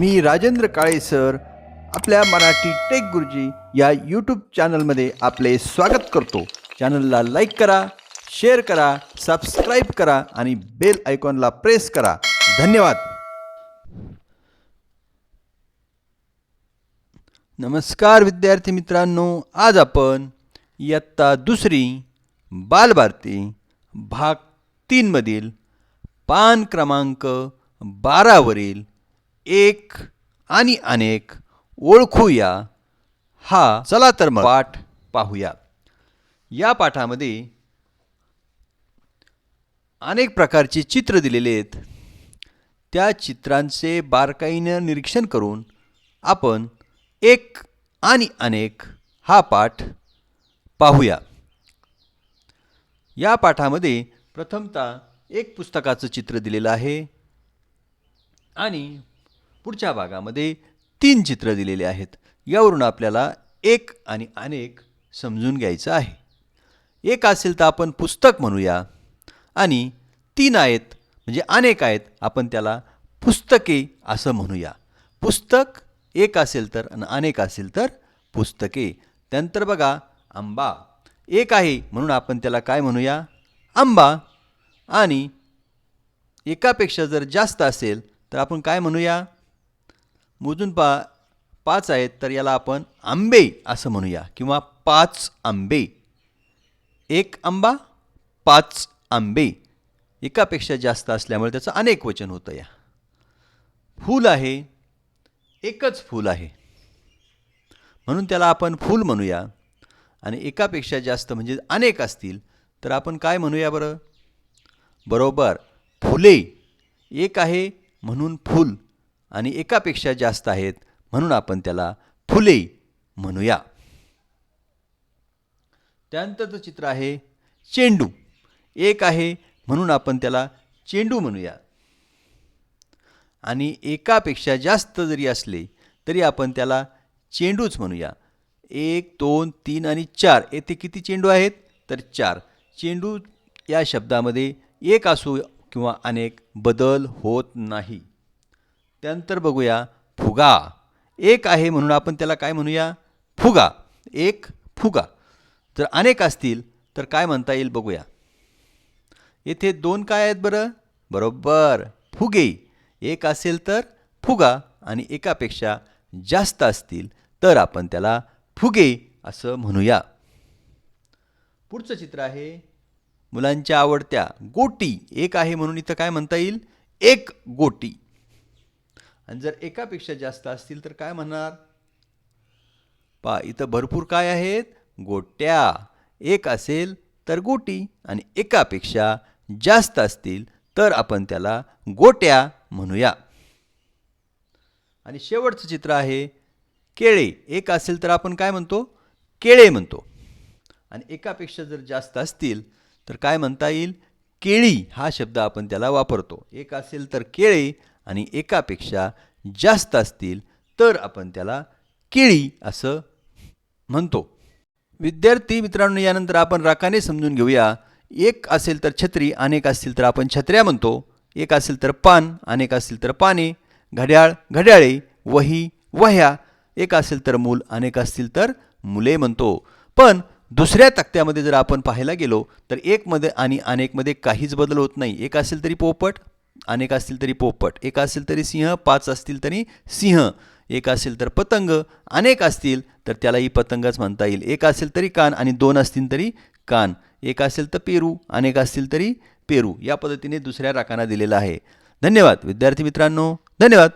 मी Rajendra Kale sir. आपल्या Marathi take गुरुजी या यूट्यूब चॅनलमध्ये आपले स्वागत करतो. चॅनलला लाईक करा शेअर करा सबस्क्राईब करा आणि बेल आयकॉनला प्रेस करा. धन्यवाद. नमस्कार विद्यार्थी मित्रांनो. आज आपण इयत्ता दुसरी बालभारती भाग तीनमधील पान क्रमांक बारावरील एक आणि अनेक ओळखूया. हा चला तर मग. पाठ पाहूया. या पाठामध्ये अनेक प्रकारचे चित्र दिलेले आहेत. त्या चित्रांचे बारकाईनं निरीक्षण करून आपण एक आणि अनेक हा पाठ पाहूया. या पाठामध्ये प्रथमतः एक पुस्तकाचं चित्र दिलेलं आहे आणि पुढच्या भागामध्ये तीन चित्र दिलेले आहेत. यावरून आपल्याला एक आणि अनेक समजून घ्यायचं आहे. एक असेल तर आपण पुस्तक म्हणूया आणि तीन आहेत म्हणजे अनेक आहेत आपण त्याला पुस्तके असं म्हणूया. पुस्तक एक असेल तर आणि अनेक असेल तर पुस्तके. त्यानंतर बघा आंबा. एक आहे म्हणून आपण त्याला काय म्हणूया? आंबा. आणि एकापेक्षा जर जास्त असेल तर आपण काय म्हणूया? मोजून पा पाच आहेत तर याला आपण आंबे असं म्हणूया किंवा पाच आंबे. एक आंबा पाच आंबे. एकापेक्षा जास्त असल्यामुळे त्याचं अनेक वचन होतं या. फूल आहे एकच फूल आहे. म्हणून त्याला आपण फूल म्हणूया. आणि एकापेक्षा जास्त म्हणजे अनेक असतील तर आपण काय म्हणूया बरं? बरोबर फुले. एक आहे म्हणून फूल. आणि एकापेक्षा जास्त आहेत म्हणून आपण त्याला फुले म्हणूया. त्यानंतरचं चित्र आहे चेंडू. एक आहे म्हणून आपण त्याला चेंडू म्हणूया. आणि एकापेक्षा जास्त जरी असले तरी आपण त्याला चेंडूच म्हणूया. एक दोन तीन आणि चार. येथे किती चेंडू आहेत? तर चार. चेंडू या शब्दामध्ये एक असू किंवा अनेक बदल होत नाही. त्यानंतर बघूया फुगा. एक आहे म्हणून आपण त्याला काय म्हणूया? फुगा. एक फुगा. जर अनेक असतील तर काय म्हणता येईल बघूया. येथे दोन काय आहेत बरं? बरोबर. फुगे. एक असेल तर फुगा आणि एकापेक्षा जास्त असतील तर आपण त्याला फुगे असं म्हणूया. पुढचं चित्र आहे मुलांच्या आवडत्या गोटी. एक आहे म्हणून इथं काय म्हणता येईल? एक गोटी. आणि जर एकापेक्षा जास्त असतील तर काय म्हणणार? पा इथं भरपूर काय आहेत? गोट्या. एक असेल तर गोटी आणि एकापेक्षा जास्त असतील तर आपण त्याला गोट्या म्हणूया. आणि शेवटचं चित्र आहे केळे. एक असेल तर आपण काय म्हणतो? केळे म्हणतो. आणि एकापेक्षा जर जास्त असतील तर काय म्हणता येईल? केळी हा शब्द आपण त्याला वापरतो. एक असेल तर केळे आणि एकापेक्षा जास्त असतील तर आपण त्याला केळी असं म्हणतो. विद्यार्थी मित्रांनो यानंतर आपण राखाने समजून घेऊया. एक असेल तर छत्री अनेक असतील तर आपण छत्र्या म्हणतो. एक असेल तर पान अनेक असतील तर पाने. घड्याळ घड्याळे वही वह्या. एक असेल तर मूल अनेक असतील तर मुले म्हणतो. पण दुसऱ्या तक्त्यामध्ये जर आपण पाहायला गेलो तर एकमध्ये आणि अनेकमध्ये काहीच बदल होत नाही. एक असेल तरी पोपट अनेक असतील तरी पोपट एक असेल तरी सिंह पाच असतील तरी सिंह एक असेल तर पतंग अनेक असतील तर त्यालाही पतंगच म्हणता येईल. एक असेल तरी कान आणि दोन असतील तरी कान एक असेल तर पेरू अनेक असतील तरी पेरू. या पद्धतीने दुसऱ्या राखाना दिलेला आहे. धन्यवाद. विद्यार्थी मित्रांनो धन्यवाद.